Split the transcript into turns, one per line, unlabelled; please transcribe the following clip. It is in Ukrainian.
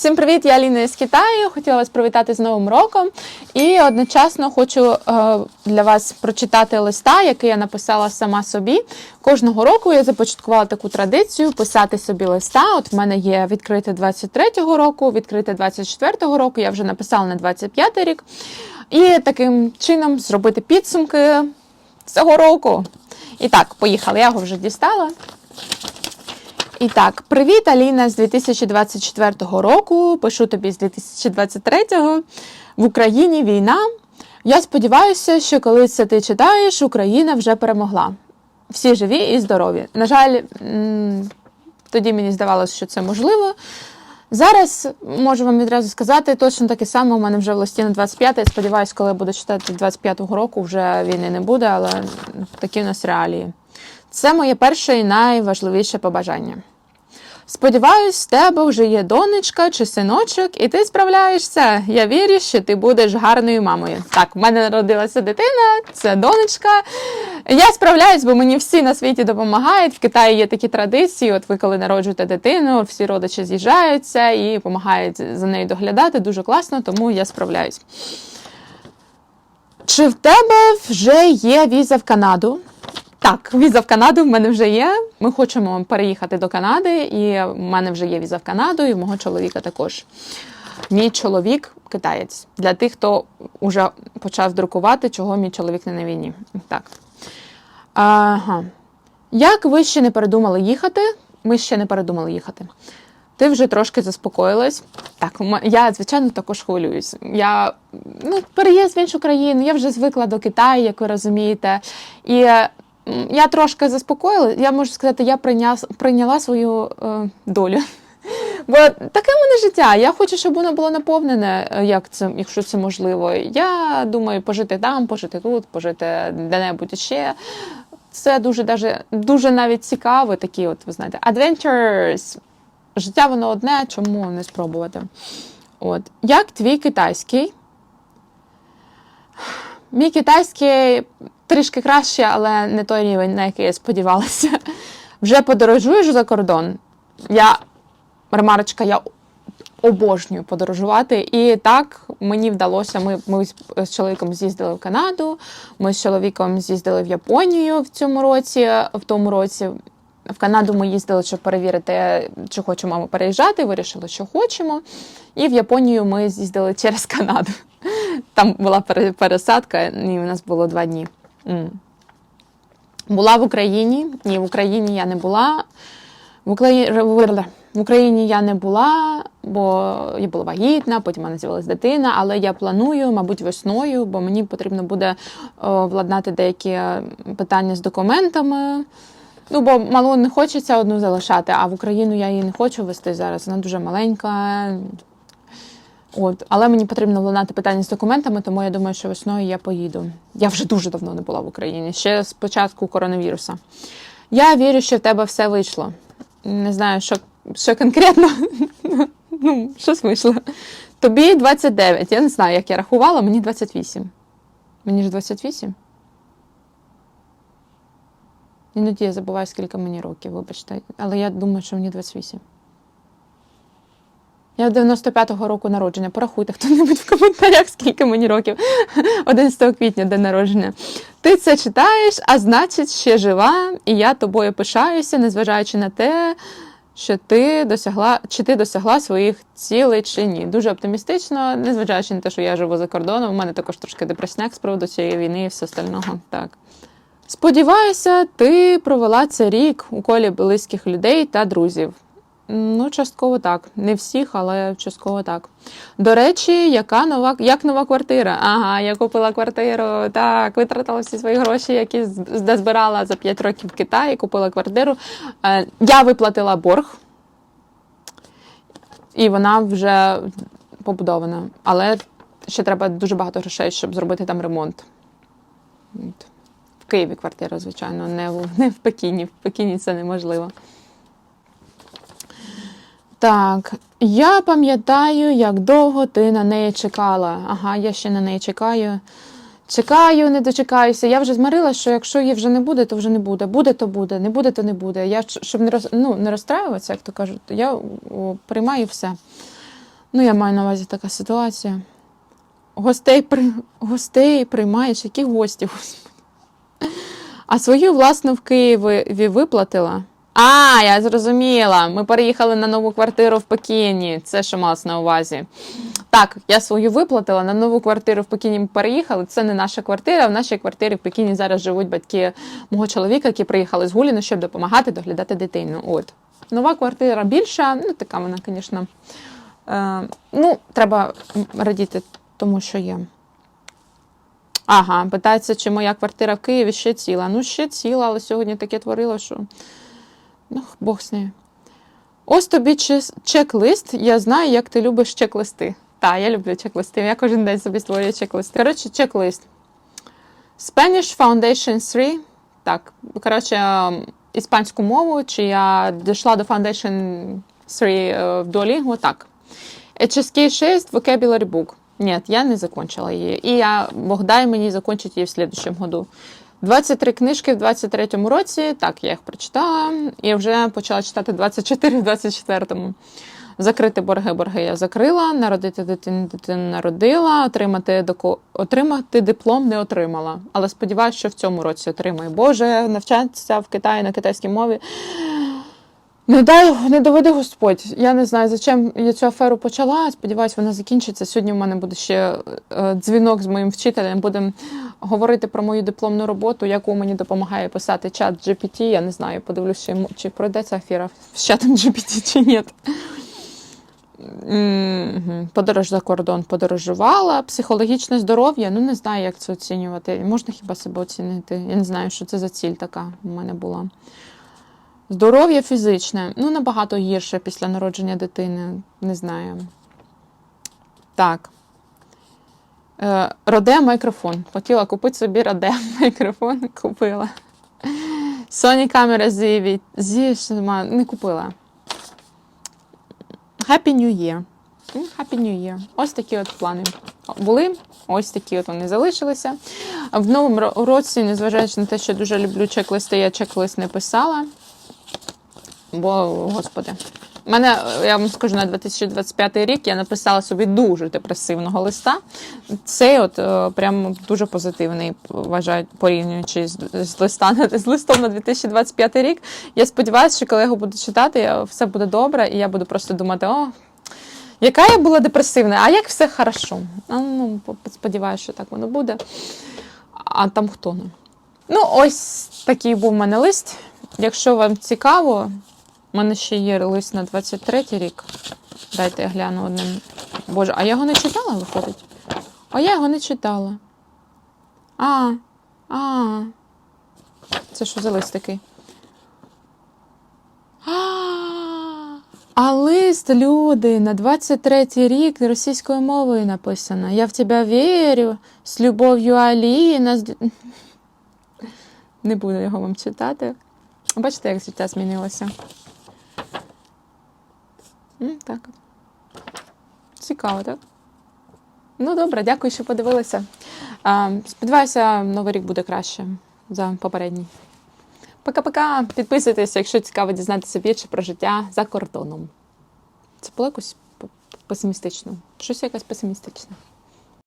Всім привіт! Я Аліна з Китаю. Хотіла вас привітати з Новим роком. І одночасно хочу е, для вас прочитати листа, який я написала сама собі. Кожного року я започаткувала таку традицію писати собі листа. От в мене є відкрите 23-го року, відкрите 24-го року. Я вже написала на 25-й рік. І таким чином зробити підсумки цього року. І так, поїхали. Я його вже дістала. І так, привіт, Аліна з 2024 року. Пишу тобі з 2023-го. В Україні війна. Я сподіваюся, що коли це ти читаєш, Україна вже перемогла. Всі живі і здорові. На жаль, тоді мені здавалося, що це можливо. Зараз можу вам відразу сказати, точно таке саме у мене вже в листі на 25 Я сподіваюся, коли я буду читати 25-го року, вже війни не буде, але такі у нас реалії. Це моє перше і найважливіше побажання. Сподіваюсь, в тебе вже є донечка чи синочок, і ти справляєшся. Я вірю, що ти будеш гарною мамою. Так, в мене народилася дитина, це донечка. Я справляюсь, бо мені всі на світі допомагають. В Китаї є такі традиції. От ви, коли народжуєте дитину, всі родичі з'їжджаються і допомагають за нею доглядати. Дуже класно, тому я справляюсь. Чи в тебе вже є віза в Канаду? Так, віза в Канаду в мене вже є. Ми хочемо переїхати до Канади, і в мене вже є віза в Канаду, і в мого чоловіка також. Мій чоловік китаєць. Для тих, хто вже почав друкувати, чого мій чоловік не на війні. Так. Ага. Як ви ще не передумали їхати? Ми ще не передумали їхати. Ти вже трошки заспокоїлась. Так, я, звичайно, також хвилююсь. Я ну, переїзд в іншу країну, я вже звикла до Китаю, як ви розумієте. І я трошки заспокоїла. Я можу сказати, я прийняла, прийняла свою е, долю. Бо таке в мене життя. Я хочу, щоб воно було наповнене, е, як це, якщо це можливо. Я думаю, пожити там, пожити тут, пожити де-небудь ще. Це дуже, даже, дуже навіть цікаво, такі, от, ви знаєте, adventures. Життя воно одне, чому не спробувати? От. Як твій китайський? Мій китайський трішки краще, але не той рівень, на який я сподівалася. Вже подорожуєш за кордон. Я, ремарочка, я обожнюю подорожувати. І так мені вдалося. Ми, ми з- чоловіком з'їздили в Канаду, ми з чоловіком з'їздили в Японію в цьому році, в тому році. В Канаду ми їздили, щоб перевірити, чи хочемо ми переїжджати. Вирішили, що хочемо. І в Японію ми з'їздили через Канаду. Там була пере- пересадка, і у нас було два дні. Була в Україні. Ні, в Україні я не була. В Україні, в Україні я не була, бо я була вагітна, потім мене з'явилася дитина, але я планую, мабуть, весною, бо мені потрібно буде о, владнати деякі питання з документами. Ну, бо мало не хочеться одну залишати, а в Україну я її не хочу вести зараз. Вона дуже маленька. От, але мені потрібно владнати питання з документами, тому я думаю, що весною я поїду. Я вже дуже давно не була в Україні, ще з початку коронавіруса. Я вірю, що в тебе все вийшло. Не знаю, що, що конкретно. ну, щось вийшло. Тобі 29. Я не знаю, як я рахувала, мені 28. Мені ж 28. Іноді я забуваю, скільки мені років, вибачте. Але я думаю, що мені 28. Я 95-го року народження. Порахуйте хто-небудь в коментарях, скільки мені років. 11 квітня день народження. Ти це читаєш, а значить, ще жива, і я тобою пишаюся, незважаючи на те, що ти досягла, чи ти досягла своїх цілей чи ні. Дуже оптимістично, незважаючи на те, що я живу за кордоном. У мене також трошки депресняк з приводу цієї війни і все остального. Так. Сподіваюся, ти провела цей рік у колі близьких людей та друзів. Ну, частково так. Не всіх, але частково так. До речі, яка нова, як нова квартира? Ага, я купила квартиру. Так, витратила всі свої гроші, які збирала за 5 років в Китаї, купила квартиру. Е, Я виплатила борг, і вона вже побудована. Але ще треба дуже багато грошей, щоб зробити там ремонт. В Києві квартира, звичайно, не в, не в Пекіні. В Пекіні це неможливо. Так, я пам'ятаю, як довго ти на неї чекала. Ага, я ще на неї чекаю. Чекаю, не дочекаюся. Я вже змирила, що якщо її вже не буде, то вже не буде. Буде, то буде, не буде, то не буде. Я щоб не роз, ну, не розстраюватися, як то кажуть, я приймаю все. Ну, я маю на увазі така ситуація. Гостей, при... Гостей приймаєш, які гості, господи. А свою власну в Києві виплатила. А, я зрозуміла. Ми переїхали на нову квартиру в Пекіні. Це що малось на увазі. Так, я свою виплатила на нову квартиру в Пекіні. Ми переїхали. Це не наша квартира. В нашій квартирі в Пекіні зараз живуть батьки мого чоловіка, які приїхали з Гуліна, щоб допомагати доглядати дитину. От. Нова квартира більша, ну така вона, звісно. Е, ну, треба радіти тому, що є. Ага, питається, чи моя квартира в Києві ще ціла. Ну, ще ціла, але сьогодні таке творило, що. Ну, Бог з нею. Ось тобі чек-лист. Я знаю, як ти любиш чек-листи. Так, я люблю чек-листи. Я кожен день собі створюю чек-листи. Коротше, чек-лист. Spanish Foundation 3. Так, коротше, ем, іспанську мову, чи я дійшла до Foundation 3 е, в Duolingo, так. HSK 6 Vocabulary Book. Ні, я не закончила її. І я Богдай мені закінчить її в слідчому году. 23 книжки в 23-му році, так, я їх прочитала, і вже почала читати 24 в 24-му. Закрити борги, борги я закрила, народити дитину, дитину народила, отримати, доку... отримати диплом не отримала. Але сподіваюся, що в цьому році отримаю. Боже, навчатися в Китаї на китайській мові. Не дай не доведи Господь. Я не знаю, за чим я цю аферу почала. Сподіваюсь, вона закінчиться. Сьогодні в мене буде ще е, дзвінок з моїм вчителем. Будемо говорити про мою дипломну роботу, яку мені допомагає писати чат GPT. Я не знаю, подивлюся, чи, пройде ця афера з чатом GPT чи ні. Подорож за кордон подорожувала. Психологічне здоров'я. Ну не знаю, як це оцінювати. Можна хіба себе оцінити? Я не знаю, що це за ціль така у мене була. Здоров'я фізичне. Ну, набагато гірше після народження дитини. Не знаю. Так. Е, Роде мікрофон. Хотіла купити собі роде мікрофон. Купила. Sony камера зі, зі не купила. Happy New Year. Happy New Year. Ось такі от плани були. Ось такі от вони залишилися. В новому році, незважаючи на те, що дуже люблю чек-листи, я чек-лист не писала. Бо, господи, мене, я вам скажу, на 2025 рік я написала собі дуже депресивного листа. Цей от е, прям дуже позитивний, вважаю, порівнюючи з, з, листа, з листом на 2025 рік. Я сподіваюся, що коли його буду читати, все буде добре, і я буду просто думати, о, яка я була депресивна, а як все хорошо. Ну, сподіваюся, що так воно буде. А там хто не? Ну, ось такий був у мене лист. Якщо вам цікаво, у мене ще є лист на 23 рік. Дайте я гляну одним. Боже, а я його не читала, виходить? А я його не читала. А, а. Це що за лист такий? А лист, люди, на 23-й рік російською мовою написано. Я в тебе вірю, з любов'ю Аліна. Не буду його вам читати. Бачите, як життя змінилося. Так. Цікаво, так? Ну, добре, дякую, що подивилися. Сподіваюся, новий рік буде краще за попередній. Пока-пока. Підписуйтесь, якщо цікаво дізнатися більше про життя за кордоном. Це було якось песимістично. Щось якось песимістичне.